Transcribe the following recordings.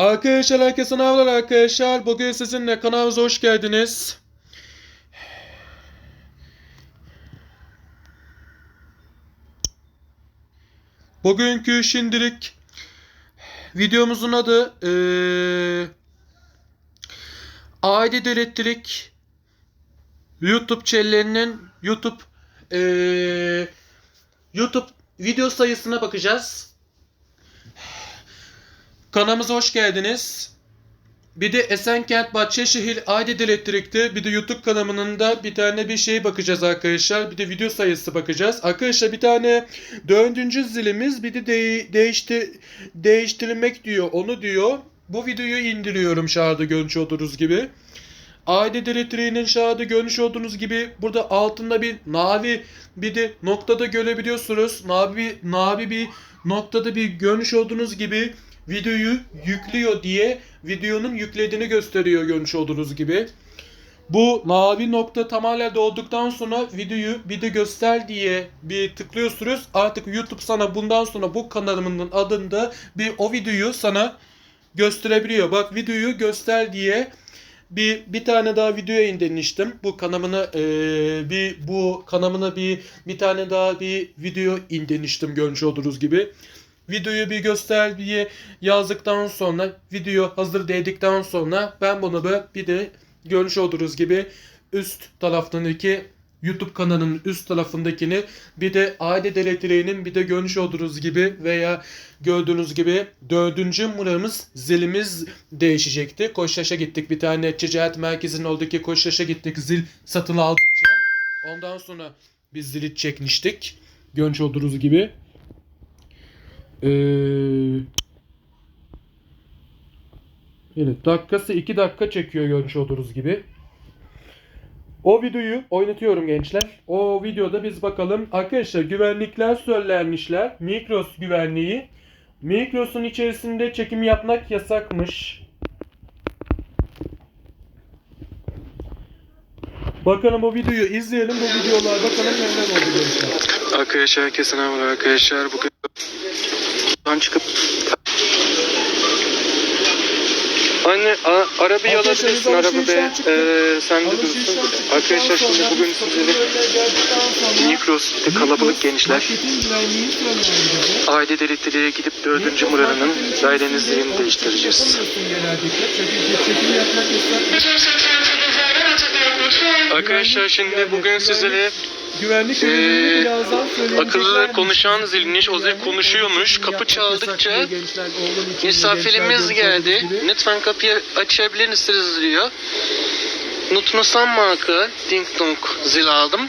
Arkadaşlar herkese merhabalar arkadaşlar. Bugün sizinle kanalımıza hoş geldiniz. Bugünkü şimdilik videomuzun adı eee Aile Elektrik YouTube channel'inin YouTube eee YouTube video sayısına bakacağız. Kanalımıza hoş geldiniz. Bir de Esenkent Bahçeşehir Aydın Elektrik'te bir de YouTube kanalının da bir tane bir şey bakacağız arkadaşlar. Bir de video sayısı bakacağız. Arkadaşlar bir tane dördüncü zilimiz bir de de- değişti değiştirmek diyor. Onu diyor. Bu videoyu indiriyorum şahada görmüş olduğunuz gibi. Aile Elektriğinin şahada görmüş olduğunuz gibi burada altında bir navi bir de noktada görebiliyorsunuz. Navi, navi bir noktada bir görmüş olduğunuz gibi videoyu yüklüyor diye videonun yüklediğini gösteriyor görmüş olduğunuz gibi. Bu mavi nokta tamamen dolduktan sonra videoyu bir de göster diye bir tıklıyorsunuz. Artık YouTube sana bundan sonra bu kanalımın adında bir o videoyu sana gösterebiliyor. Bak videoyu göster diye bir bir tane daha videoya indirmiştim. Bu kanalımına eee, bir bu kanalımına bir bir tane daha bir video indirmiştim görmüş olduğunuz gibi. Videoyu bir göster diye yazdıktan sonra video hazır dedikten sonra ben bunu bir, bir de görmüş olduğunuz gibi üst taraftaki YouTube kanalının üst tarafındakini bir de aile deletireğinin bir de görmüş olduğunuz gibi veya gördüğünüz gibi dördüncü muramız zilimiz değişecekti. Koçtaş'a gittik bir tane ticaret merkezinin oradaki Koçtaş'a gittik zil satın aldıkça. Ondan sonra biz zili çekmiştik. Görmüş olduğunuz gibi. Ee, evet, dakikası 2 dakika çekiyor görmüş olduğunuz gibi. O videoyu oynatıyorum gençler. O videoda biz bakalım. Arkadaşlar güvenlikler söylenmişler. Mikros güvenliği. Mikros'un içerisinde çekim yapmak yasakmış. Bakalım o videoyu izleyelim. Bu videolar bakalım neler oldu gençler. Arkadaşlar herkese merhaba arkadaşlar. Bugün buradan çıkıp Anne a- arabayı Arkadaşlar, alabilirsin biz araba alışverişten be. çıktık. Ee, sen de Alışverişten dursun. Arkadaşlar şimdi sonra bugün sizlere kapının önüne geldikten sonra Migros bir de kalabalık gençler. marketin söylendi. Aile deliliğe gidip dördüncü Muran'ın yerini o değiştireceğiz. çekim yapamıyorsun genellikle. Çekim, çekim yapmak yasak. Arkadaşlar şimdi bugün sizlere Güvenlik Ee, akıllı konuşan zilmiş, o zil konuşuyormuş. Kapı çaldıkça Misafirimiz geldi. Lütfen kapıyı açabilir misiniz diyor. Nutnusan marka Ding Dong zil aldım.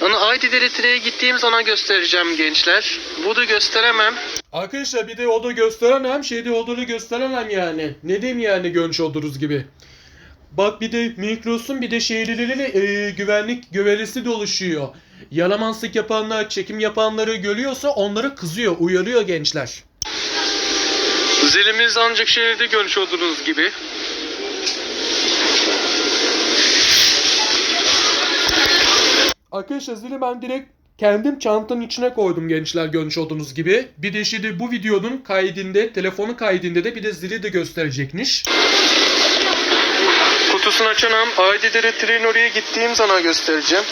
Onu Aydi Deletire'ye gittiğim zaman göstereceğim gençler. Bunu gösteremem. Arkadaşlar bir de o da gösteremem şeyde olduğunu gösteremem yani. Ne diyeyim yani görmüş olduğunuz gibi. Bak bir de Mikros'un bir de şehirleri e, güvenlik güvenlisi de oluşuyor. Yalamanslık yapanlar, çekim yapanları görüyorsa onlara kızıyor, uyarıyor gençler. Zilimiz ancak şehirde görmüş olduğunuz gibi. Arkadaşlar zili ben direkt kendim çantanın içine koydum gençler görmüş olduğunuz gibi. Bir de şimdi bu videonun kaydında, telefonun kaydında da bir de zili de gösterecekmiş. Kutusunu açanam Aydi Deletire'nin oraya gittiğim zaman göstereceğim.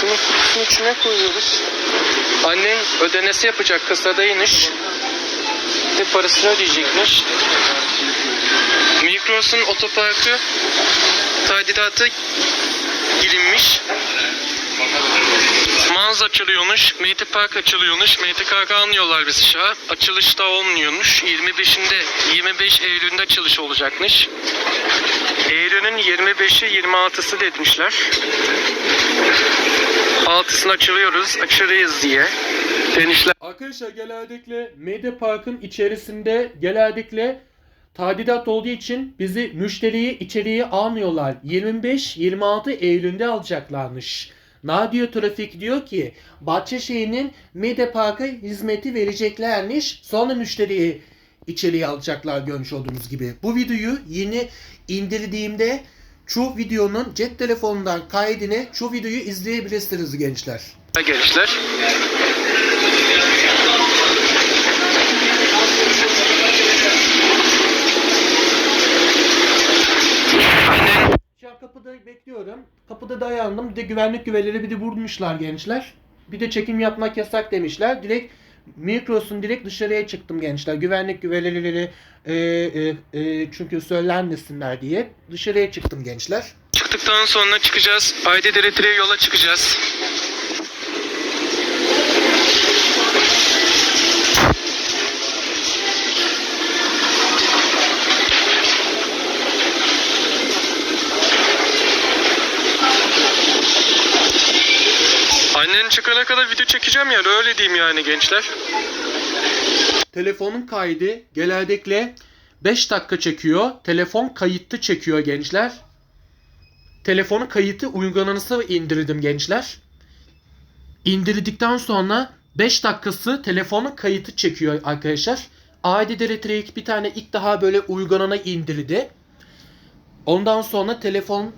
Şunu kutusunun içine koyuyoruz. Annen ödenesi yapacak kasadaymış. Bir parasını ödeyecekmiş. Mikros'un otoparkı tadilatı girilmiş. Manz açılıyormuş, Meyte Park açılıyormuş. Meyte Park'a almıyorlar bizi şu an. Açılış da olmuyormuş. 25'inde, 25 Eylül'ünde açılış olacakmış. Eylül'ün 25'i 26'sı demişler. Altısını açılıyoruz, açılıyız diye. Denişler. Arkadaşlar genellikle Medya Park'ın içerisinde genellikle tadilat olduğu için bizi müşteriyi içeriye almıyorlar. 25-26 Eylül'de alacaklarmış. Nadio Trafik diyor ki Bahçeşehir'in Mide Park'a hizmeti vereceklermiş. Sonra müşteriyi içeriye alacaklar görmüş olduğunuz gibi. Bu videoyu yeni indirdiğimde şu videonun cep telefonundan kaydını şu videoyu izleyebilirsiniz gençler. Gençler. Aynen bekliyorum. Kapıda dayandım. Bir de güvenlik güveleri bir de vurmuşlar gençler. Bir de çekim yapmak yasak demişler. Direkt Mikros'un direkt dışarıya çıktım gençler. Güvenlik güveleri e, e, e, çünkü söylenmesinler diye dışarıya çıktım gençler. Çıktıktan sonra çıkacağız. Ayda Deretri'ye yola çıkacağız. Annen çıkana kadar video çekeceğim yani öyle diyeyim yani gençler. Telefonun kaydı genellikle 5 dakika çekiyor. Telefon kayıtlı çekiyor gençler. Telefonu kayıtı uygulaması indirdim gençler. İndirdikten sonra 5 dakikası telefonu kayıtı çekiyor arkadaşlar. Adi Directory bir tane ilk daha böyle uygulanana indirdi. Ondan sonra telefon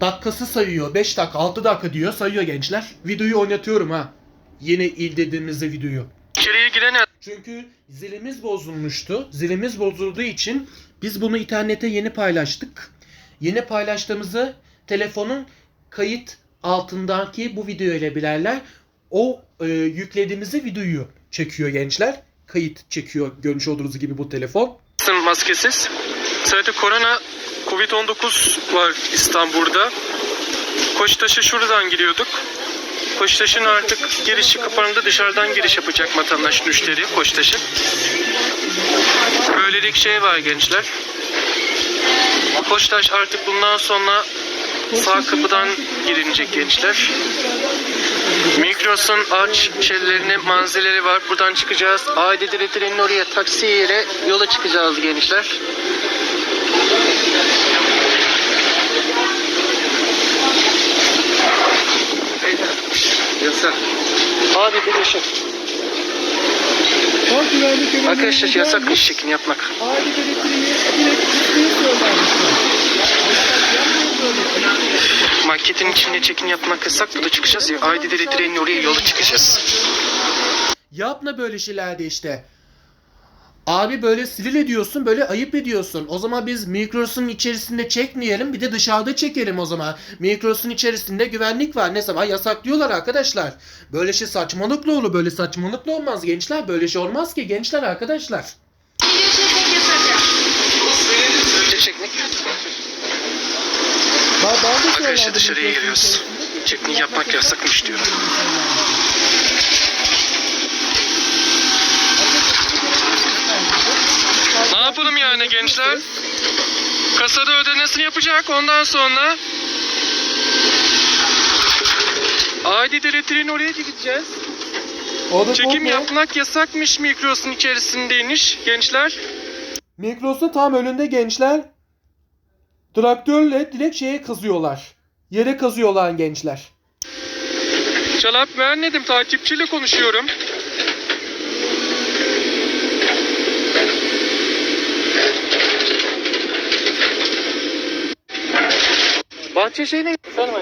dakikası sayıyor. 5 dakika 6 dakika diyor sayıyor gençler. Videoyu oynatıyorum ha. Yeni indirdiğimizde videoyu. İçeriye giren Çünkü zilimiz bozulmuştu. Zilimiz bozulduğu için biz bunu internete yeni paylaştık. Yeni paylaştığımızı telefonun kayıt altındaki bu video ile bilerler. O e, yüklediğimizi videoyu çekiyor gençler. Kayıt çekiyor görmüş olduğunuz gibi bu telefon. maskesiz. Sadece korona Covid-19 var İstanbul'da. Koçtaş'a şuradan giriyorduk. Koçtaş'ın artık girişi kapandı. Dışarıdan giriş yapacak vatandaş müşteri Koçtaş'ın. Böylelik şey var gençler. Koçtaş artık bundan sonra sağ kapıdan girinecek gençler. Migros'un aç şeylerini, manzileri var. Buradan çıkacağız. Adi Diretir'in oraya taksiyle yola çıkacağız gençler. Yasak. Abi bir ışık. Arkadaşlar yasakmış çekim yapmak. Marketin içinde çekim yapmak yasak. Burada çıkacağız ya. Adi Diretir'in oraya yola çıkacağız. Yapma böyle şeylerde işte. Abi böyle sinir ediyorsun, böyle ayıp ediyorsun. O zaman biz Migros'un içerisinde çekmeyelim, bir de dışarıda çekelim o zaman. Migros'un içerisinde güvenlik var. Ne zaman yasaklıyorlar arkadaşlar. Böyle şey saçmalıkla olur, böyle saçmalıkla olmaz gençler. Böyle şey olmaz ki gençler arkadaşlar. Arkadaşlar dışarıya giriyoruz. Çekmeyi yapmak yasakmış diyorum. Yapalım yani gençler? Kasada ödemesini yapacak ondan sonra Adi Diretir'in oraya gideceğiz. O da Çekim yapmak yasakmış Mikros'un içerisindeymiş gençler. Migros'un tam önünde gençler traktörle direkt şeye kazıyorlar. Yere kazıyorlar gençler. Çalap vermedim takipçiyle konuşuyorum. Bahçeşehir'e Efendim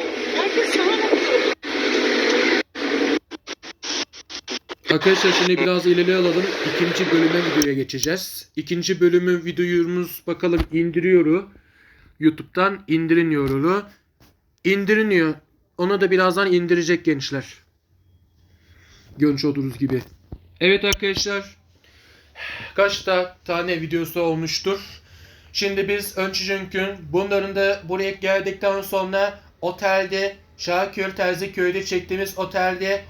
Arkadaşlar şimdi biraz ileri alalım. İkinci bölüme videoya geçeceğiz. İkinci bölümü videomuz bakalım indiriyor. YouTube'dan indiriniyor. İndiriniyor. Onu da birazdan indirecek gençler. Görmüş olduğunuz gibi. Evet arkadaşlar. Kaç da tane videosu olmuştur. Şimdi biz önceki gün bunların da buraya geldikten sonra otelde Şarköy Terziköy'de çektiğimiz otelde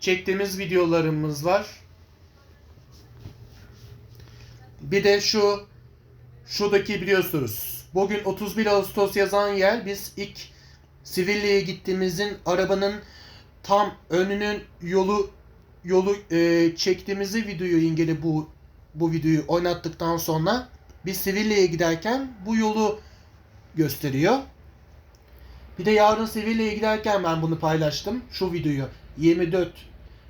çektiğimiz videolarımız var. Bir de şu şuradaki biliyorsunuz. Bugün 31 Ağustos yazan yer biz ilk Sivilli'ye gittiğimizin arabanın tam önünün yolu yolu e, çektiğimizi videoyu ilgili bu bu videoyu oynattıktan sonra biz Sivilli'ye giderken bu yolu gösteriyor. Bir de yarın Sevilla'ya giderken ben bunu paylaştım. Şu videoyu. 24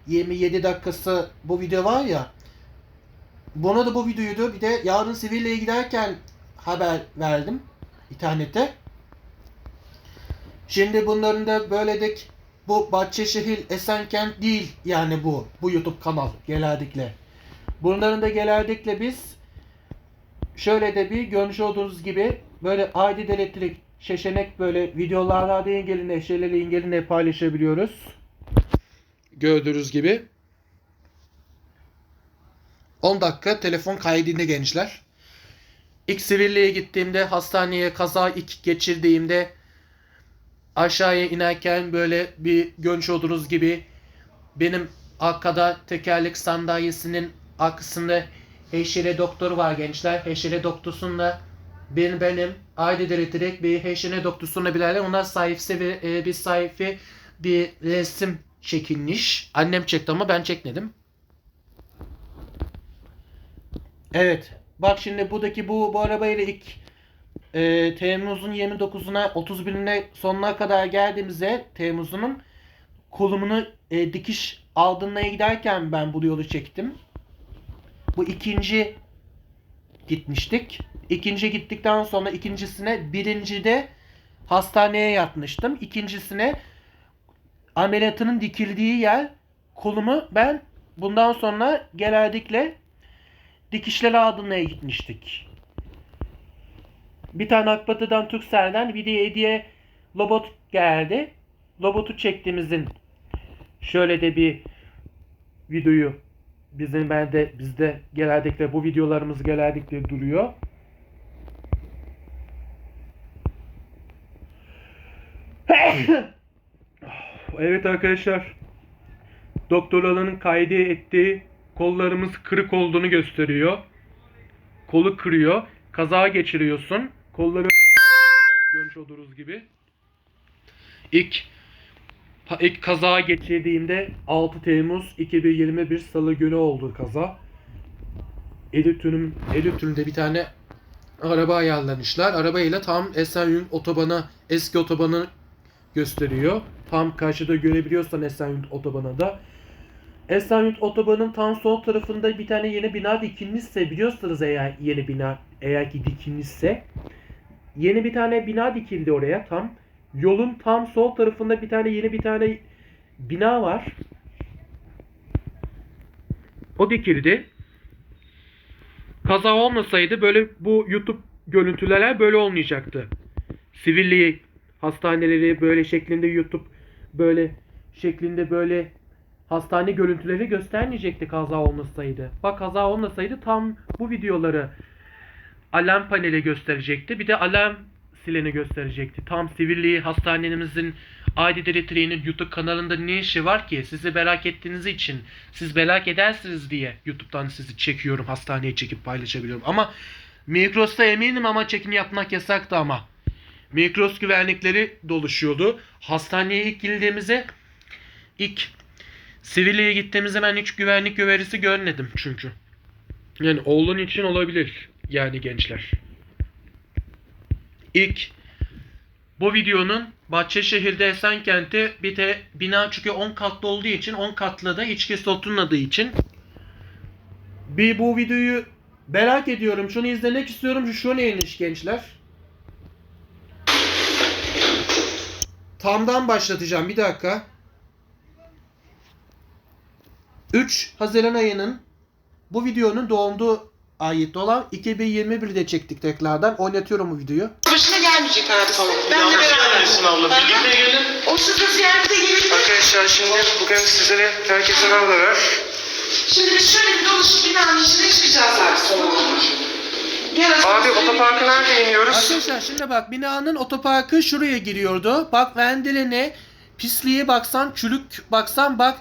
27 dakikası bu video var ya. Buna da bu videoydu. Bir de yarın Sevilla'ya giderken haber verdim internette. Şimdi bunların da böyledik bu Bahçeşehir Esenkent değil yani bu. Bu YouTube kanal genellikle. Bunların da genellikle biz şöyle de bir görmüş olduğunuz gibi böyle ID Elektrik şeşenek böyle videolarla da ilgili şeylerle ilgili paylaşabiliyoruz. Gördüğünüz gibi. 10 dakika telefon kaydında gençler. İlk sivilliğe gittiğimde hastaneye kaza ilk geçirdiğimde aşağıya inerken böyle bir görmüş olduğunuz gibi benim arkada tekerlek sandalyesinin arkasında hemşire doktoru var gençler. Hemşire doktorsunla benim benim aile direkt bir hemşire doktorsunla beraber onlar sayfası ve e, bir sayfa bir resim çekilmiş. Annem çekti ama ben çekmedim. Evet. Bak şimdi buradaki bu, bu arabayla ilk e, Temmuz'un 29'una 31'ine sonuna kadar geldiğimizde Temmuz'un kolumunu e, dikiş aldırmaya giderken ben bu yolu çektim. Bu ikinci gitmiştik. İkinci gittikten sonra ikincisine birincide hastaneye yatmıştım. İkincisine ameliyatının dikildiği yer kolumu ben bundan sonra genellikle dikişleri aldırmaya gitmiştik. Bir tane Akbatı'dan Türkcell'den bir de hediye robot geldi. Robotu çektiğimizin şöyle de bir videoyu bizim bende bizde genellikle bu videolarımız genellikle duruyor. evet arkadaşlar. Doktor Alan'ın kaydı ettiği kollarımız kırık olduğunu gösteriyor. Kolu kırıyor. Kaza geçiriyorsun. Kolları görmüş olduğunuz gibi. İlk ilk kaza geçirdiğimde 6 Temmuz 2021 Salı günü oldu kaza. Editürüm, Editürüm'de bir tane araba ayarlamışlar. Arabayla tam Esenyurt otobana, eski otobanı gösteriyor. Tam karşıda görebiliyorsan Esenyurt otobana da. Esenyurt otobanın tam sol tarafında bir tane yeni bina dikilmişse biliyorsunuz eğer yeni bina eğer ki dikilmişse yeni bir tane bina dikildi oraya tam yolun tam sol tarafında bir tane yeni bir tane bina var. O dikildi. Kaza olmasaydı böyle bu YouTube görüntüler böyle olmayacaktı. Sivilliği, hastaneleri böyle şeklinde YouTube böyle şeklinde böyle hastane görüntüleri göstermeyecekti kaza olmasaydı. Bak kaza olmasaydı tam bu videoları alarm paneli gösterecekti. Bir de alarm sileni gösterecekti. Tam sivilliği hastanemizin Adi Direktörü'nün YouTube kanalında ne işi var ki? Sizi merak ettiğiniz için, siz merak edersiniz diye YouTube'dan sizi çekiyorum, hastaneye çekip paylaşabiliyorum. Ama Migros'ta eminim ama çekim yapmak yasaktı ama. Migros güvenlikleri doluşuyordu. Hastaneye ilk girdiğimizde ilk Sivilli'ye gittiğimizde ben hiç güvenlik güverisi görmedim çünkü. Yani oğlun için olabilir yani gençler. İlk bu videonun Bahçeşehir'de Esenkent'te bir de bina çünkü 10 katlı olduğu için 10 katlı da hiç kimse oturmadığı için bir bu videoyu merak ediyorum. Şunu izlemek istiyorum. Şu, şu neymiş gençler? Tamdan başlatacağım. Bir dakika. 3 Haziran ayının bu videonun doğumduğu ait olan 2021'de çektik tekrardan. Oynatıyorum bu videoyu. Başına gelmeyecek abi falan. Ben de beraber. gelmesin abla. Birlikte gelin. O sırada ziyarete gelebilir. Arkadaşlar şimdi bugün sizlere herkese merhabalar. Şimdi biz şöyle bir dolaşıp binanın içine çıkacağız abi sonra. Gel Abi otoparkı nerede iniyoruz? Arkadaşlar şimdi bak binanın otoparkı şuraya giriyordu. Bak vendiline pisliğe baksan çürük baksan bak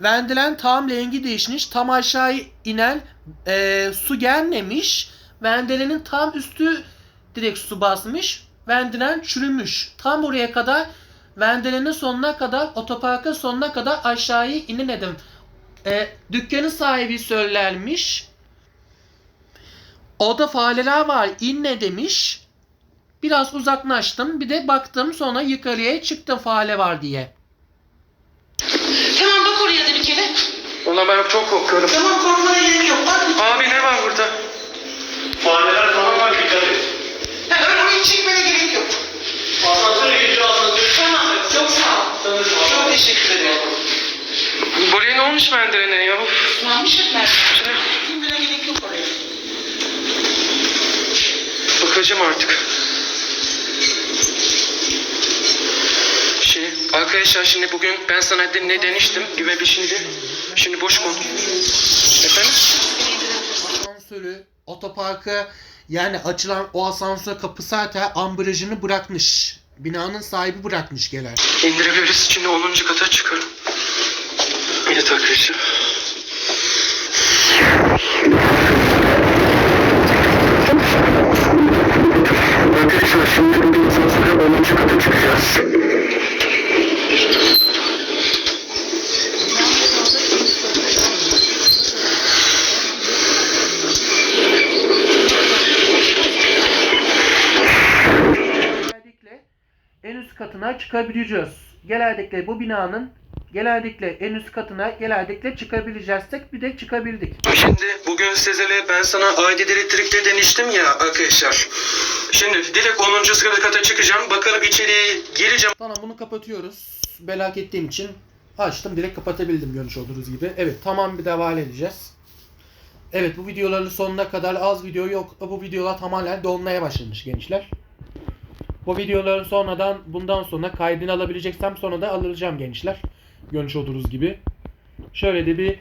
vendilen tam rengi değişmiş. Tam aşağı inen e, su gelmemiş. Vendilenin tam üstü direkt su basmış. Vendilen çürümüş. Tam buraya kadar vendilenin sonuna kadar otoparkın sonuna kadar aşağıya inemedim. E, dükkanın sahibi söylermiş. Orada fareler var inne demiş. Biraz uzaklaştım bir de baktım sonra yukarıya çıktım fare var diye. Tamam bak oraya da bir kere. Ulan ben çok korkuyorum. Tamam korkmana gerek yok. Bak Abi ne var burada? Fareler falan var dikkat et. Ha, öyle orayı çekmene gerek yok. Asansöre gidiyor asansöre. Tamam çok sağ ol. Çok teşekkür ederim. Buraya ne olmuş mendilene ya? Uf. Varmış etmez. Gitmene gerek yok oraya. Bakacağım artık. Arkadaşlar şimdi bugün ben sana ne demiştim güve bir şimdi. Şimdi boş konu. Efendim? Asansörü, otoparkı yani açılan o asansör kapısı zaten ambalajını bırakmış. Binanın sahibi bırakmış gelen. İndirebiliriz. Şimdi 10. kata çıkarım. Evet arkadaşlar. Arkadaşlar şimdi bir asansörle 10. kata çıkacağız. En üst katına çıkabileceğiz. Genellikle bu binanın genellikle en üst katına genellikle çıkabileceksek bir de çıkabildik. Şimdi bugün Sezel'e ben sana ID elektrikte demiştim ya arkadaşlar. Şimdi direkt 10. kata çıkacağım. Bakalım içeriye gireceğim. Tamam bunu kapatıyoruz. Merak ettiğim için açtım direkt kapatabildim görmüş olduğunuz gibi. Evet tamam bir devam edeceğiz. Evet bu videoların sonuna kadar az video yok. Bu videolar tamamen dolmaya başlamış gençler. Bu videoların sonradan bundan sonra kaydını alabileceksem sonra da alacağım gençler. Görmüş olduğunuz gibi. Şöyle de bir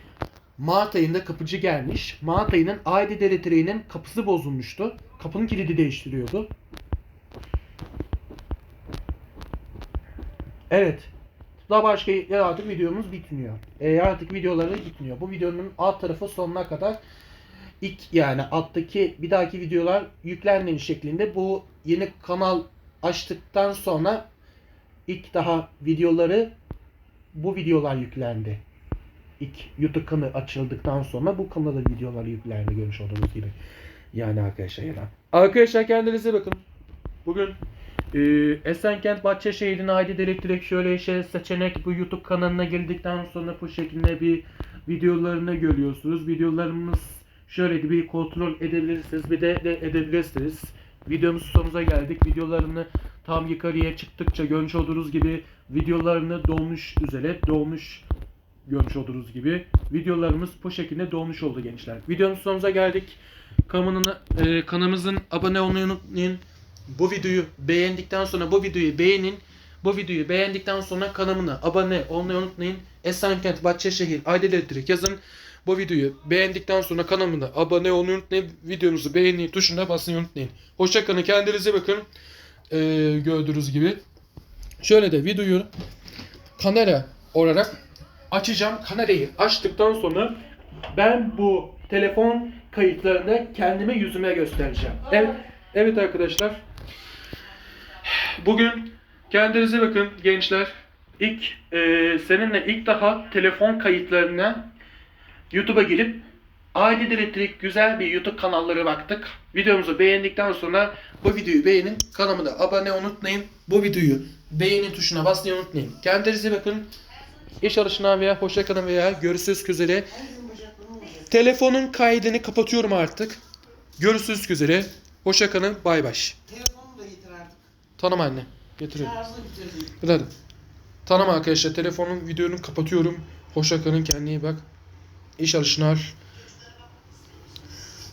Mart ayında kapıcı gelmiş. Mart ayının ID elektriğinin kapısı bozulmuştu. Kapının kilidi değiştiriyordu. Evet. Daha başka ya artık videomuz bitmiyor. E, artık videoları bitmiyor. Bu videonun alt tarafı sonuna kadar ilk yani alttaki bir dahaki videolar yüklenmemiş şeklinde bu yeni kanal açtıktan sonra ilk daha videoları bu videolar yüklendi. İlk YouTube kanalı açıldıktan sonra bu kanala videolar yüklendi görmüş olduğunuz gibi. Yani arkadaşlar ya. Arkadaşlar kendinize bakın. Bugün ee, Esenkent Bahçeşehir'in ID Elektrik şöyle şey seçenek bu YouTube kanalına girdikten sonra bu şekilde bir videolarını görüyorsunuz. Videolarımız şöyle bir kontrol edebilirsiniz. Bir de, de edebilirsiniz. Videomuz sonuna geldik. Videolarını tam yukarıya çıktıkça görmüş olduğunuz gibi videolarını dolmuş üzere dolmuş görmüş olduğunuz gibi videolarımız bu şekilde dolmuş oldu gençler. Videomuz sonuna geldik. Kanalına, e, kanalımızın abone olmayı unutmayın. Bu videoyu beğendikten sonra bu videoyu beğenin. Bu videoyu beğendikten sonra kanalına abone olmayı unutmayın. Esenkent Bahçeşehir Aydel Elektrik yazın. Bu videoyu beğendikten sonra kanalına abone olmayı unutmayın. Videomuzu beğeni tuşuna basmayı unutmayın. Hoşçakalın kendinize bakın. Ee, gördüğünüz gibi. Şöyle de videoyu kamera olarak açacağım. Kamerayı açtıktan sonra ben bu telefon kayıtlarını kendime yüzüme göstereceğim. Evet, evet arkadaşlar. Bugün kendinize bakın gençler. İlk e, seninle ilk daha telefon kayıtlarına YouTube'a gelip Aile Elektrik güzel bir YouTube kanalları baktık. Videomuzu beğendikten sonra bu videoyu beğenin. Kanalıma da abone unutmayın. Bu videoyu beğeni tuşuna basmayı unutmayın. Kendinize bakın. İş alışına veya hoşça kalın veya görüşürüz üzere. Telefonun kaydını kapatıyorum artık. Görüşürüz üzere. Hoşça kalın. Bay bay. Telefonumu da getir artık. Tanım anne. Getiriyorum. Şarjını bitirdim. Hadi. Arkadaşlar. Telefonun videonun kapatıyorum. Hoşça kalın. Kendine iyi bak. İş alışınlar.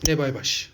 Ne bay bay.